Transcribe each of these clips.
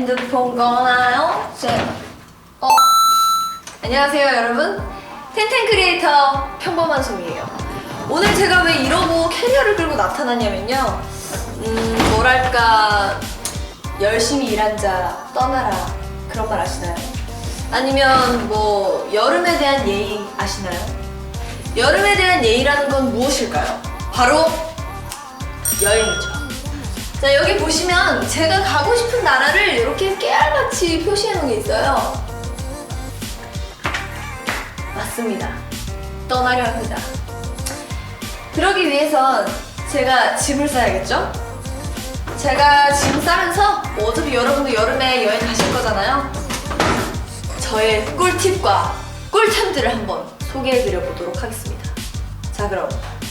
핸드폰 꺼나요? 제, 어? 안녕하세요, 여러분. 텐텐 크리에이터 평범한 송이에요. 오늘 제가 왜 이러고 캐리어를 끌고 나타났냐면요. 음, 뭐랄까, 열심히 일한 자 떠나라. 그런 말 아시나요? 아니면 뭐, 여름에 대한 예의 아시나요? 여름에 대한 예의라는 건 무엇일까요? 바로 여행이죠. 자, 여기 보시면 제가 가고 싶은 나라를 이렇게 깨알같이 표시해 놓은 게 있어요. 맞습니다. 떠나려 합니다. 그러기 위해선 제가 짐을 싸야겠죠? 제가 짐 싸면서 뭐 어차피 여러분도 여름에 여행 가실 거잖아요. 저의 꿀팁과 꿀템들을 한번 소개해 드려 보도록 하겠습니다. 자, 그럼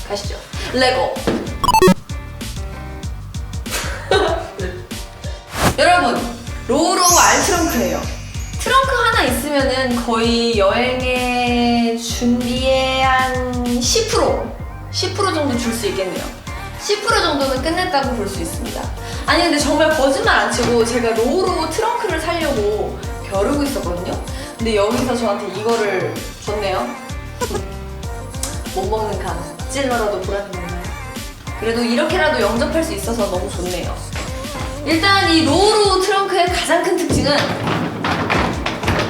가시죠. 레고! 여러분, 로우로우 알 트렁크예요. 트렁크 하나 있으면은 거의 여행에 준비에 한 10%, 10% 정도 줄 수 있겠네요. 10% 정도는 끝냈다고 볼 수 있습니다. 아니 근데 정말 거짓말 안 치고 제가 로우로우 트렁크를 사려고 벼르고 있었거든요. 근데 여기서 저한테 이거를 줬네요. 못 먹는 감 찔러라도 보라는? 그래도 이렇게라도 영접할 수 있어서 너무 좋네요. 일단 이 로우로우 트렁크의 가장 큰 특징은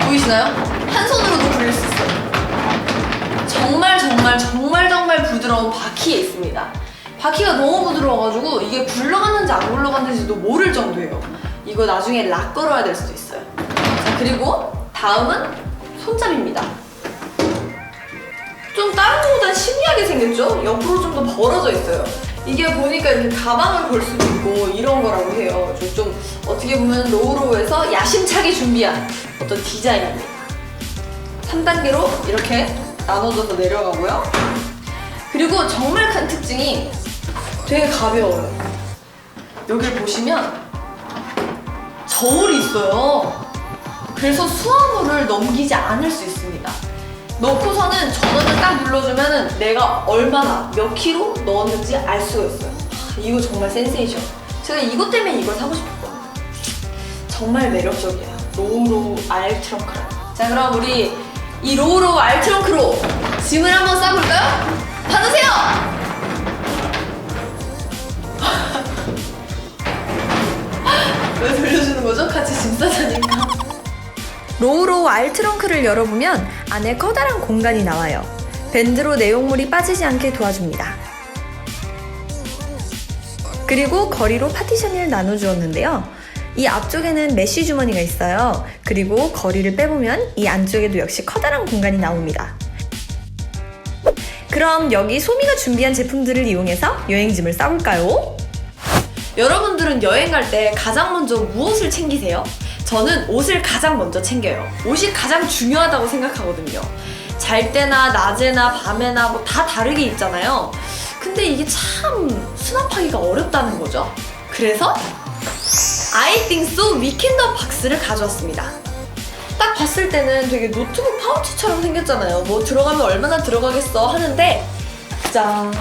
보이시나요? 한 손으로도 굴릴 수 있어요. 정말 정말 정말 정말 부드러운 바퀴에 있습니다. 바퀴가 너무 부드러워가지고 이게 굴러갔는지 안 굴러갔는지도 모를 정도예요. 이거 나중에 락 걸어야 될 수도 있어요. 자 그리고 다음은 손잡이입니다. 좀 다른 거보다 신기하게 생겼죠? 옆으로 좀 더 벌어져 있어요. 이게 보니까 이렇게 가방을 걸 수도 있고 이런 거라고 해요. 좀, 좀 어떻게 보면 로우로우에서 야심차게 준비한 어떤 디자인입니다. 3단계로 이렇게 나눠져서 내려가고요. 그리고 정말 큰 특징이 되게 가벼워요. 여기를 보시면 저울이 있어요. 그래서 수화물을 넘기지 않을 수 있습니다. 넣고서는 전원을 딱 눌러주면은 내가 얼마나 몇 킬로 넣었는지 알 수가 있어요. 하, 이거 정말 센세이션. 제가 이것 때문에 이걸 사고 싶었거든요. 정말 매력적이야. 로우로우 알 트렁크라. 자 그럼 우리 이 로우로우 알 트렁크로 짐을 한번 싸볼까요? 받으세요! 왜 돌려주는 거죠? 같이 짐 싸자니까. 로우로우 알 트렁크를 열어보면 안에 커다란 공간이 나와요. 밴드로 내용물이 빠지지 않게 도와줍니다. 그리고 거리로 파티션을 나눠주었는데요. 이 앞쪽에는 메쉬 주머니가 있어요. 그리고 거리를 빼보면 이 안쪽에도 역시 커다란 공간이 나옵니다. 그럼 여기 소미가 준비한 제품들을 이용해서 여행짐을 싸볼까요? 여러분들은 여행 갈 때 가장 먼저 무엇을 챙기세요? 저는 옷을 가장 먼저 챙겨요. 옷이 가장 중요하다고 생각하거든요. 잘 때나 낮에나 밤에나 뭐 다 다르게 입잖아요. 근데 이게 참 수납하기가 어렵다는 거죠. 그래서 I think so 위켄더 박스를 가져왔습니다. 딱 봤을 때는 되게 노트북 파우치처럼 생겼잖아요. 뭐 들어가면 얼마나 들어가겠어 하는데 짠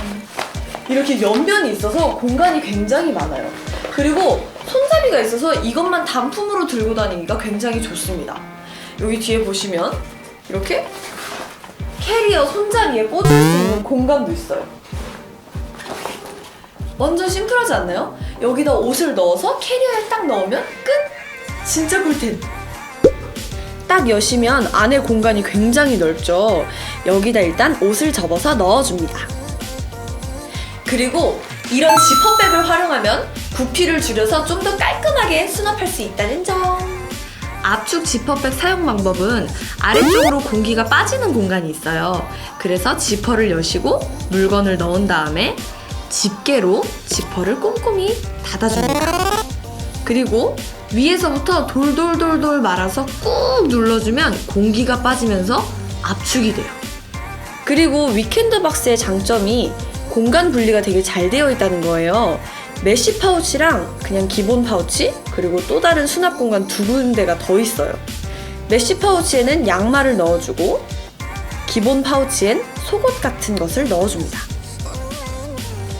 이렇게 옆면이 있어서 공간이 굉장히 많아요. 그리고 손잡이가 있어서 이것만 단품으로 들고 다니기가 굉장히 좋습니다. 여기 뒤에 보시면 이렇게 캐리어 손잡이에 꽂을 수 있는 공간도 있어요. 완전 심플하지 않나요? 여기다 옷을 넣어서 캐리어에 딱 넣으면 끝! 진짜 꿀템! 딱 여시면 안에 공간이 굉장히 넓죠. 여기다 일단 옷을 접어서 넣어줍니다. 그리고 이런 지퍼백을 활용하면 부피를 줄여서 좀 더 깔끔하게 수납할 수 있다는 점. 압축 지퍼백 사용 방법은 아래쪽으로 공기가 빠지는 공간이 있어요. 그래서 지퍼를 여시고 물건을 넣은 다음에 집게로 지퍼를 꼼꼼히 닫아줍니다. 그리고 위에서부터 돌돌돌돌 말아서 꾹 눌러주면 공기가 빠지면서 압축이 돼요. 그리고 위켄드 박스의 장점이 공간 분리가 되게 잘 되어 있다는 거예요. 메쉬 파우치랑 그냥 기본 파우치, 그리고 또 다른 수납 공간 두 군데가 더 있어요. 메쉬 파우치에는 양말을 넣어주고, 기본 파우치엔 속옷 같은 것을 넣어줍니다.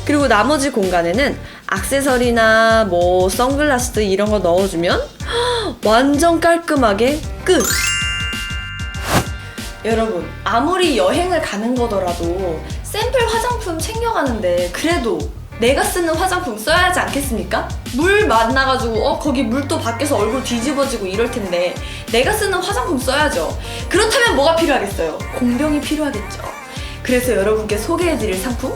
그리고 나머지 공간에는 액세서리나 뭐 선글라스 이런 거 넣어주면 완전 깔끔하게 끝! 여러분, 아무리 여행을 가는 거더라도 샘플 화장품 챙겨가는데 그래도 내가 쓰는 화장품 써야 하지 않겠습니까? 물 만나가지고 어 거기 물 또 밖에서 얼굴 뒤집어지고 이럴 텐데 내가 쓰는 화장품 써야죠. 그렇다면 뭐가 필요하겠어요? 공병이 필요하겠죠. 그래서 여러분께 소개해드릴 상품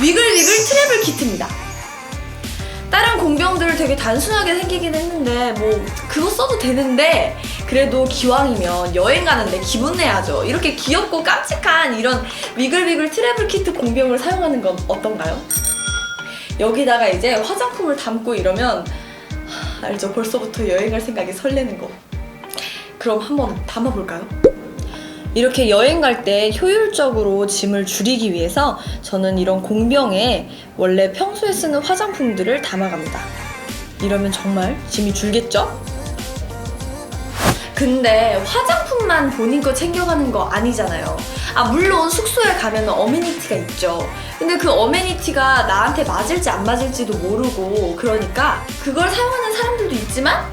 위글위글 트래블 키트입니다. 다른 공병들 되게 단순하게 생기긴 했는데 뭐 그거 써도 되는데 그래도 기왕이면 여행 가는데 기분 내야죠. 이렇게 귀엽고 깜찍한 이런 위글위글 트래블 키트 공병을 사용하는 건 어떤가요? 여기다가 이제 화장품을 담고 이러면 하, 알죠? 벌써부터 여행 갈 생각이 설레는 거. 그럼 한번 담아볼까요? 이렇게 여행 갈 때 효율적으로 짐을 줄이기 위해서 저는 이런 공병에 원래 평소에 쓰는 화장품들을 담아갑니다. 이러면 정말 짐이 줄겠죠? 근데 화장품만 본인 거 챙겨가는 거 아니잖아요. 아, 물론 숙소에 가면 어메니티가 있죠. 근데 그 어메니티가 나한테 맞을지 안 맞을지도 모르고 그러니까 그걸 사용하는 사람들도 있지만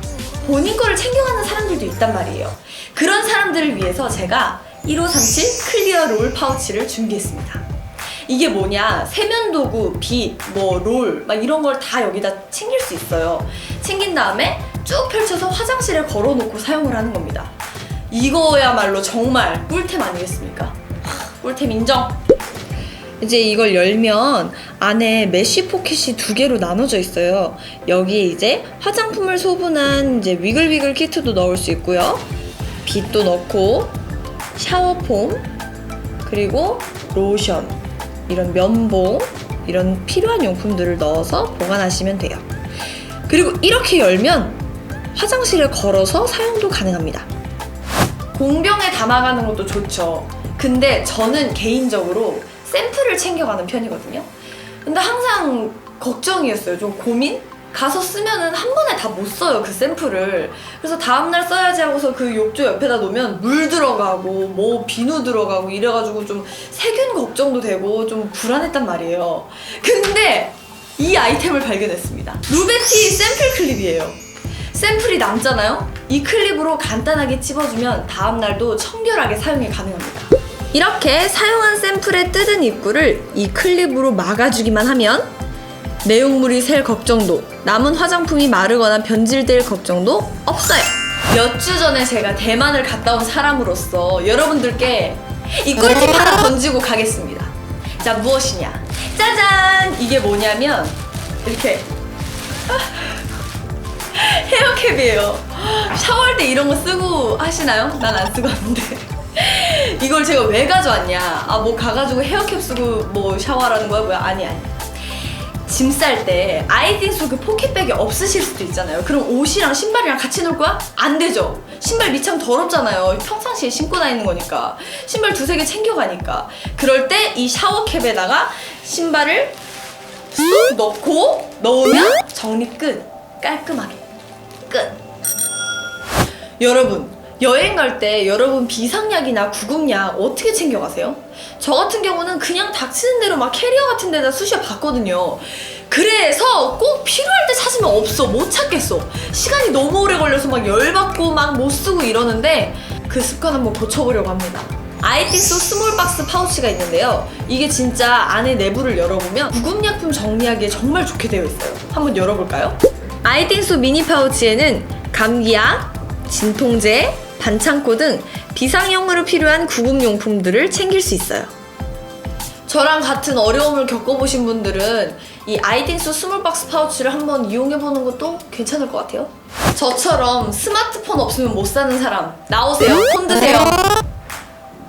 본인 거를 챙겨가는 사람들도 있단 말이에요. 그런 사람들을 위해서 제가 1537 클리어 롤 파우치를 준비했습니다. 이게 뭐냐 세면도구, 빗, 뭐 롤, 막 이런 걸 다 여기다 챙길 수 있어요. 챙긴 다음에 쭉 펼쳐서 화장실에 걸어놓고 사용을 하는 겁니다. 이거야말로 정말 꿀템 아니겠습니까? 하, 꿀템 인정. 이제 이걸 열면 안에 메쉬 포켓이 두 개로 나눠져 있어요. 여기에 이제 화장품을 소분한 이제 위글위글 키트도 넣을 수 있고요. 빗도 넣고 샤워폼 그리고 로션 이런 면봉 이런 필요한 용품들을 넣어서 보관하시면 돼요. 그리고 이렇게 열면 화장실에 걸어서 사용도 가능합니다. 공병에 담아가는 것도 좋죠. 근데 저는 개인적으로 샘플을 챙겨가는 편이거든요. 근데 항상 걱정이었어요. 좀 고민? 가서 쓰면은 한 번에 다 못 써요, 그 샘플을. 그래서 다음날 써야지 하고서 그 욕조 옆에다 놓으면 물 들어가고, 뭐 비누 들어가고 이래가지고 좀 세균 걱정도 되고 좀 불안했단 말이에요. 근데 이 아이템을 발견했습니다. 루베티 샘플 클립이에요. 샘플이 남잖아요? 이 클립으로 간단하게 찝어주면 다음날도 청결하게 사용이 가능합니다. 이렇게 사용한 샘플의 뜯은 입구를 이 클립으로 막아주기만 하면 내용물이 셀 걱정도 남은 화장품이 마르거나 변질될 걱정도 없어요. 몇 주 전에 제가 대만을 갔다 온 사람으로서 여러분들께 이 꿀팁 하나 던지고 가겠습니다. 자, 무엇이냐? 짜잔! 이게 뭐냐면 이렇게 헤어캡이에요. 샤워할 때 이런 거 쓰고 하시나요? 난 안 쓰고 왔는데. 이걸 제가 왜 가져왔냐? 아, 뭐 가가지고 헤어캡 쓰고 뭐 샤워하라는 거야? 뭐야? 아니, 아니. 짐 쌀 때 아이딩스 그 포켓백이 없으실 수도 있잖아요. 그럼 옷이랑 신발이랑 같이 놓을 거야? 안 되죠. 신발 밑창 더럽잖아요. 평상시에 신고 다니는 거니까. 신발 두세 개 챙겨가니까. 그럴 때 이 샤워캡에다가 신발을 쏙 넣고 넣으면 정리 끝. 깔끔하게. 끝. 여러분, 여행 갈 때 여러분 비상약이나 구급약 어떻게 챙겨가세요? 저 같은 경우는 그냥 닥치는 대로 막 캐리어 같은 데다 쑤셔 봤거든요. 그래서 꼭 필요할 때 찾으면 없어. 못 찾겠어. 시간이 너무 오래 걸려서 막 열받고 막 못 쓰고 이러는데 그 습관 한번 고쳐보려고 합니다. 아이티소 스몰 박스 파우치가 있는데요. 이게 진짜 안에 내부를 열어보면 구급약품 정리하기에 정말 좋게 되어 있어요. 한번 열어볼까요? 아이팅소 미니 파우치에는 감기약, 진통제, 반창고 등 비상용으로 필요한 구급용품들을 챙길 수 있어요. 저랑 같은 어려움을 겪어보신 분들은 이 아이팅소 스몰박스 파우치를 한번 이용해보는 것도 괜찮을 것 같아요. 저처럼 스마트폰 없으면 못 사는 사람 나오세요. 폰 드세요.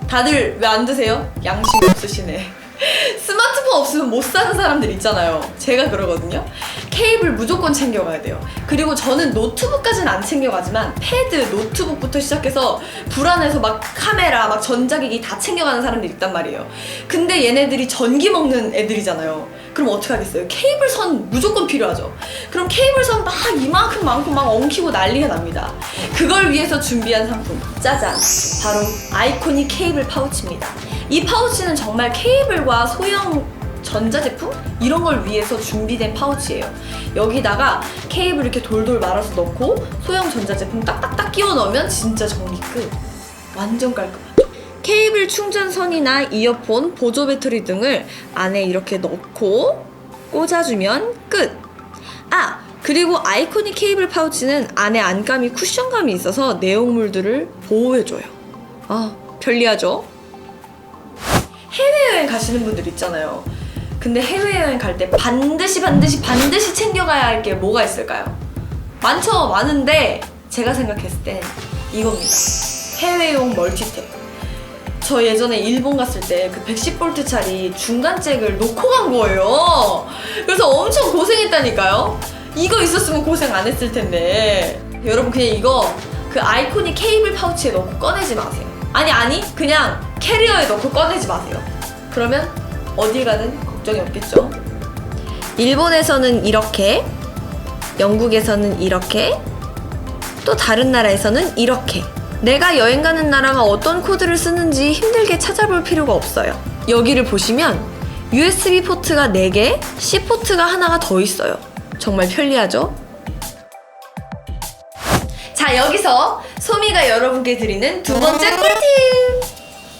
다들 왜 안 드세요? 양심이 없으시네. 스마 트폰 없으면 못 사는 사람들 있잖아요. 제가 그러거든요. 케이블 무조건 챙겨가야 돼요. 그리고 저는 노트북까지는 안 챙겨가지만 패드, 노트북부터 시작해서 불안해서 막 카메라, 막 전자기기 다 챙겨가는 사람들이 있단 말이에요. 근데 얘네들이 전기 먹는 애들이잖아요. 그럼 어떻게 하겠어요? 케이블선 무조건 필요하죠. 그럼 케이블선 막 이만큼 많고 막 엉키고 난리가 납니다. 그걸 위해서 준비한 상품 짜잔 바로 아이코닉 케이블 파우치입니다. 이 파우치는 정말 케이블과 소형 전자제품 이런 걸 위해서 준비된 파우치예요. 여기다가 케이블 이렇게 돌돌 말아서 넣고 소형 전자제품 딱딱딱 끼워 넣으면 진짜 정리 끝. 완전 깔끔하죠. 케이블 충전선이나 이어폰, 보조 배터리 등을 안에 이렇게 넣고 꽂아주면 끝. 아, 그리고 아이코닉 케이블 파우치는 안에 안감이 쿠션감이 있어서 내용물들을 보호해줘요. 아, 편리하죠? 해외여행 가시는 분들 있잖아요. 근데 해외여행 갈 때 반드시 반드시 반드시 챙겨가야 할 게 뭐가 있을까요? 많죠, 많은데 제가 생각했을 땐 이겁니다. 해외용 멀티탭. 저 예전에 일본 갔을 때 그 110V짜리 중간 잭을 놓고 간 거예요. 그래서 엄청 고생했다니까요. 이거 있었으면 고생 안 했을 텐데. 여러분 그냥 이거 그 아이코닉 케이블 파우치에 넣고 꺼내지 마세요. 아니 아니 그냥 캐리어에 넣고 꺼내지 마세요. 그러면 어딜 가든 걱정이 없겠죠. 일본에서는 이렇게, 영국에서는 이렇게, 또 다른 나라에서는 이렇게. 내가 여행 가는 나라가 어떤 코드를 쓰는지 힘들게 찾아볼 필요가 없어요. 여기를 보시면 USB 포트가 4개, C 포트가 하나가 더 있어요. 정말 편리하죠? 자, 여기서 소미가 여러분께 드리는 두 번째 꿀팁!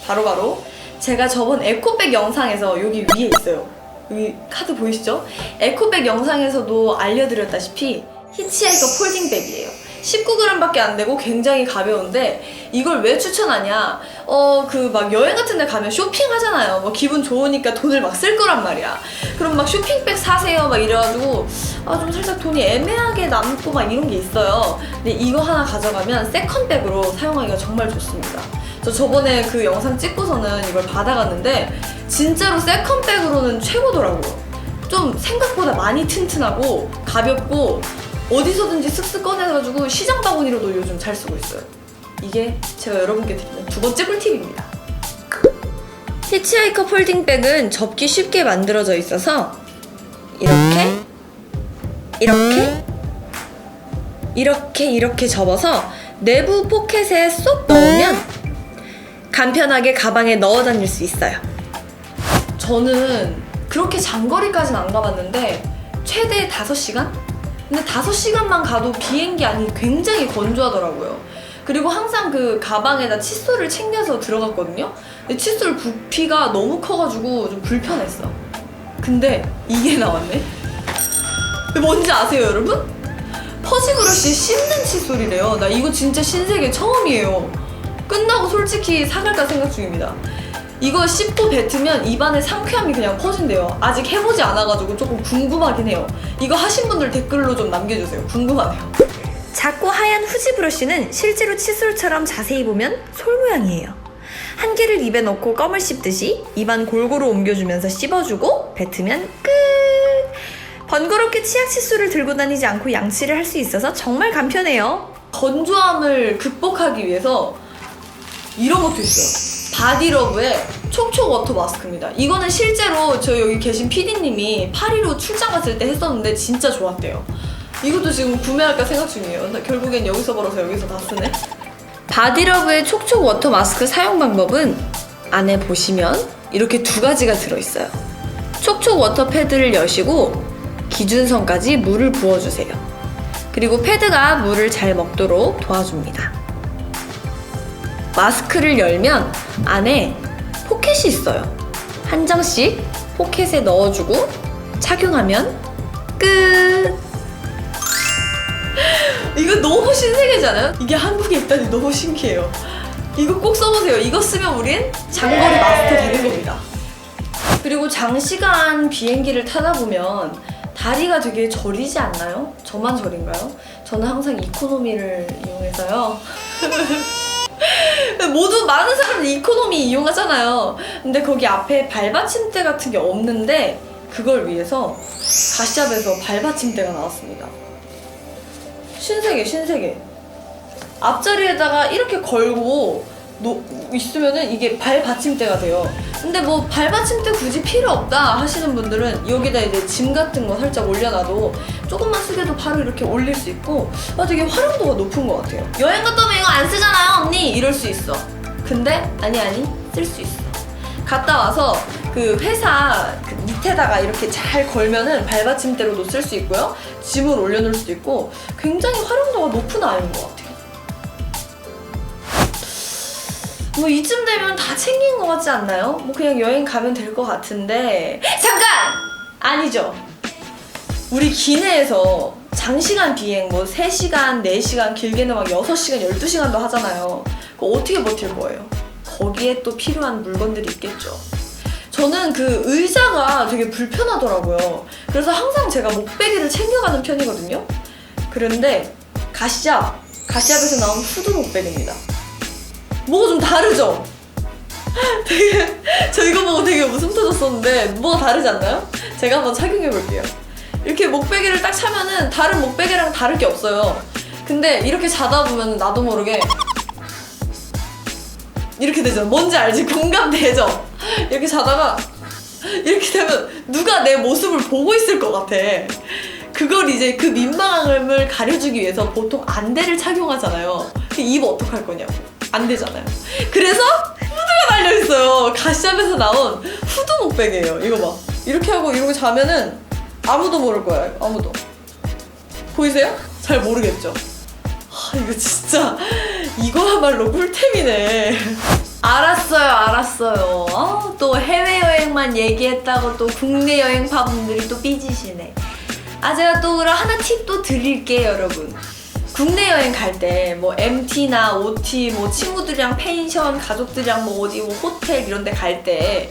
바로바로 제가 저번 에코백 영상에서 여기 위에 있어요. 여기 카드 보이시죠? 에코백 영상에서도 알려드렸다시피 히치하이커 폴딩백이에요. 19g밖에 안 되고 굉장히 가벼운데 이걸 왜 추천하냐? 어 그 막 여행 같은 데 가면 쇼핑하잖아요. 뭐 기분 좋으니까 돈을 막 쓸 거란 말이야. 그럼 막 쇼핑백 사세요 막 이래가지고 아 좀 살짝 돈이 애매하게 남고 막 이런 게 있어요. 근데 이거 하나 가져가면 세컨백으로 사용하기가 정말 좋습니다. 저 저번에 그 영상 찍고서는 이걸 받아갔는데 진짜로 세컨백으로는 최고더라고요. 좀 생각보다 많이 튼튼하고 가볍고 어디서든지 쓱쓱 꺼내가지고 시장 바구니로도 요즘 잘 쓰고 있어요. 이게 제가 여러분께 드리는 두 번째 꿀팁입니다. 히치하이커 폴딩백은 접기 쉽게 만들어져 있어서 이렇게 이렇게 이렇게 이렇게 접어서 내부 포켓에 쏙 넣으면 간편하게 가방에 넣어 다닐 수 있어요. 저는 그렇게 장거리까지는 안 가봤는데 최대 5시간? 근데 5시간만 가도 비행기 안이 굉장히 건조하더라고요. 그리고 항상 그 가방에다 칫솔을 챙겨서 들어갔거든요. 근데 칫솔 부피가 너무 커가지고 좀 불편했어. 근데 이게 나왔네? 뭔지 아세요, 여러분? 퍼지브러쉬 씹는 칫솔이래요. 나 이거 진짜 신세계 처음이에요. 끝나고 솔직히 사갈까 생각 중입니다. 이거 씹고 뱉으면 입안에 상쾌함이 그냥 퍼진대요. 아직 해보지 않아가지고 조금 궁금하긴 해요. 이거 하신 분들 댓글로 좀 남겨주세요. 궁금하네요. 작고 하얀 후지 브러쉬는 실제로 칫솔처럼 자세히 보면 솔 모양이에요. 한 개를 입에 넣고 껌을 씹듯이 입안 골고루 옮겨주면서 씹어주고 뱉으면 끝! 번거롭게 치약 칫솔을 들고 다니지 않고 양치를 할 수 있어서 정말 간편해요. 건조함을 극복하기 위해서 이런 것도 있어요. 바디러브의 촉촉 워터 마스크입니다. 이거는 실제로 저 여기 계신 PD님이 파리로 출장 갔을 때 했었는데 진짜 좋았대요. 이것도 지금 구매할까 생각 중이에요. 나 결국엔 여기서 벌어서 여기서 다 쓰네. 바디러브의 촉촉 워터 마스크 사용 방법은 안에 보시면 이렇게 두 가지가 들어있어요. 촉촉 워터 패드를 여시고 기준선까지 물을 부어주세요. 그리고 패드가 물을 잘 먹도록 도와줍니다. 마스크를 열면 안에 포켓이 있어요. 한 장씩 포켓에 넣어주고 착용하면 끝! 이거 너무 신세계잖아요? 이게 한국에 있다니 너무 신기해요. 이거 꼭 써보세요. 이거 쓰면 우린 장거리 마스터 되는 겁니다. 그리고 장시간 비행기를 타다 보면 다리가 되게 저리지 않나요? 저만 저린가요? 저는 항상 이코노미를 이용해서요. 모두 많은 사람들이 이코노미 이용하잖아요. 근데 거기 앞에 발받침대 같은 게 없는데 그걸 위해서 가시압에서 발받침대가 나왔습니다. 신세계 신세계. 앞자리에다가 이렇게 걸고 놓, 있으면은 이게 발 받침대가 돼요. 근데 뭐 발받침대 굳이 필요 없다 하시는 분들은 여기다 이제 짐 같은 거 살짝 올려놔도 조금만 쓰게도 바로 이렇게 올릴 수 있고 아 되게 활용도가 높은 것 같아요. 여행 갔다 오면 이거 안 쓰잖아요 언니 이럴 수 있어. 근데 아니 아니 쓸 수 있어. 갔다 와서 그 회사 그 밑에다가 이렇게 잘 걸면은 발받침대로 놓을 수 있고요. 짐을 올려놓을 수도 있고 굉장히 활용도가 높은 아이인 것 같아요. 뭐 이쯤 되면 다 챙긴 것 같지 않나요? 뭐 그냥 여행 가면 될 것 같은데 잠깐! 아니죠. 우리 기내에서 장시간 비행 뭐 3시간, 4시간, 길게는 막 6시간, 12시간도 하잖아요. 그거 어떻게 버틸 거예요? 거기에 또 필요한 물건들이 있겠죠. 저는 그 의자가 되게 불편하더라고요. 그래서 항상 제가 목베개를 챙겨가는 편이거든요. 그런데 가시압, 가시압에서 나온 후드 목베개입니다. 뭐가 좀 다르죠? 되게 저 이거 보고 되게 웃음 터졌었는데 뭐가 다르지 않나요? 제가 한번 착용해 볼게요. 이렇게 목베개를 딱 차면은 다른 목베개랑 다를 게 없어요. 근데 이렇게 자다 보면 나도 모르게 이렇게 되죠. 뭔지 알지? 공감되죠? 이렇게 자다가 이렇게 되면 누가 내 모습을 보고 있을 것 같아. 그걸 이제 그 민망함을 가려주기 위해서 보통 안대를 착용하잖아요. 그입 어떡할 거냐고. 안 되잖아요. 그래서 후드가 달려있어요. 가시압에서 나온 후드 목베개예요. 이거 봐. 이렇게 하고 이러고 자면은 아무도 모를 거예요. 아무도. 보이세요? 잘 모르겠죠? 아, 이거 진짜 이거야말로 꿀템이네. 알았어요, 알았어요. 어, 또 해외여행만 얘기했다고 또 국내 여행파분들이 또 삐지시네. 아, 제가 또 하나 팁 또 드릴게요, 여러분. 국내 여행 갈 때 뭐 MT나 OT 뭐 친구들이랑 펜션 가족들이랑 뭐 어디 뭐 호텔 이런 데 갈때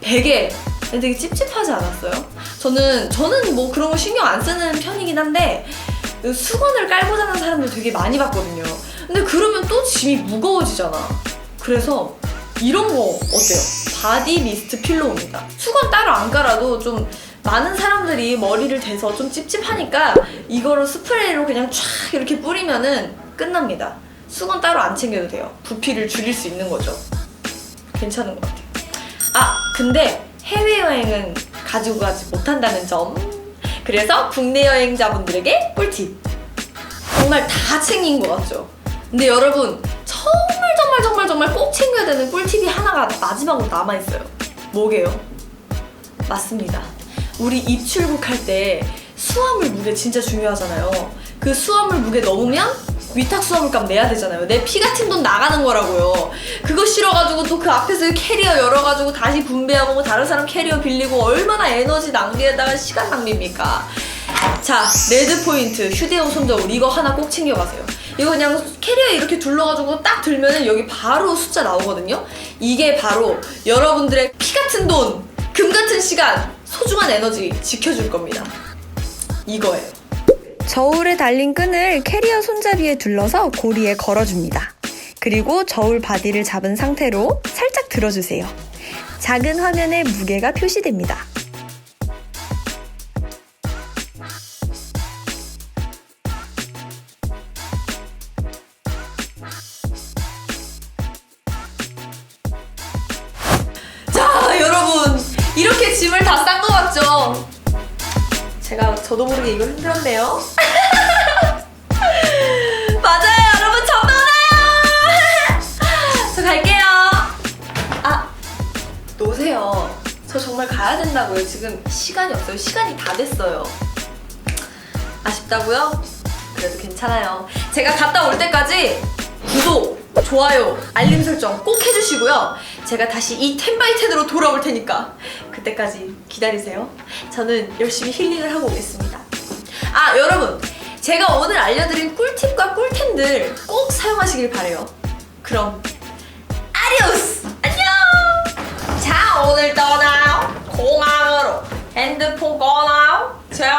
베개 되게 찝찝하지 않았어요? 저는 저는 뭐 그런 거 신경 안 쓰는 편이긴 한데 그 수건을 깔고 자는 사람들 되게 많이 봤거든요. 근데 그러면 또 짐이 무거워지잖아. 그래서 이런 거 어때요? 바디 미스트 필로우입니다. 수건 따로 안 깔아도 좀 많은 사람들이 머리를 대서 좀 찝찝하니까 이거를 스프레이로 그냥 쫙 이렇게 뿌리면은 끝납니다. 수건 따로 안 챙겨도 돼요. 부피를 줄일 수 있는 거죠. 괜찮은 것 같아요. 아, 근데 해외여행은 가지고 가지 못한다는 점. 그래서 국내 여행자분들에게 꿀팁. 정말 다 챙긴 것 같죠? 근데 여러분, 정말 정말 정말 정말 꼭 챙겨야 되는 꿀팁이 하나가 마지막으로 남아있어요. 뭐게요? 맞습니다. 우리 입출국 할 때 수화물 무게 진짜 중요하잖아요. 그 수화물 무게 넘으면 위탁 수화물값 내야 되잖아요. 내 피 같은 돈 나가는 거라고요. 그거 싫어가지고 또 그 앞에서 캐리어 열어가지고 다시 분배하고 뭐 다른 사람 캐리어 빌리고 얼마나 에너지 낭비에다가 시간 낭비입니까? 자, 레드 포인트 휴대용 손저울 이거 하나 꼭 챙겨가세요. 이거 그냥 캐리어에 이렇게 둘러가지고 딱 들면은 여기 바로 숫자 나오거든요. 이게 바로 여러분들의 피 같은 돈, 금 같은 시간, 소중한 에너지 지켜줄 겁니다. 이거예요. 저울에 달린 끈을 캐리어 손잡이에 둘러서 고리에 걸어줍니다. 그리고 저울 바디를 잡은 상태로 살짝 들어주세요. 작은 화면에 무게가 표시됩니다. 제가 저도 모르게 이거 힘들었네요. 맞아요, 여러분 저 떠나요. 저 갈게요. 아, 노세요. 저 정말 가야 된다고요. 지금 시간이 없어요. 시간이 다 됐어요. 아쉽다고요? 그래도 괜찮아요. 제가 갔다 올 때까지 구독, 좋아요, 알림 설정 꼭 해주시고요. 제가 다시 이 텐바이텐으로 돌아올 테니까 그때까지 기다리세요. 저는 열심히 힐링을 하고 오겠습니다. 아 여러분, 제가 오늘 알려드린 꿀팁과 꿀템들 꼭 사용하시길 바래요. 그럼 아디오스! 안녕! 자 오늘 떠나요. 공항으로 핸드폰 꺼나요. 제발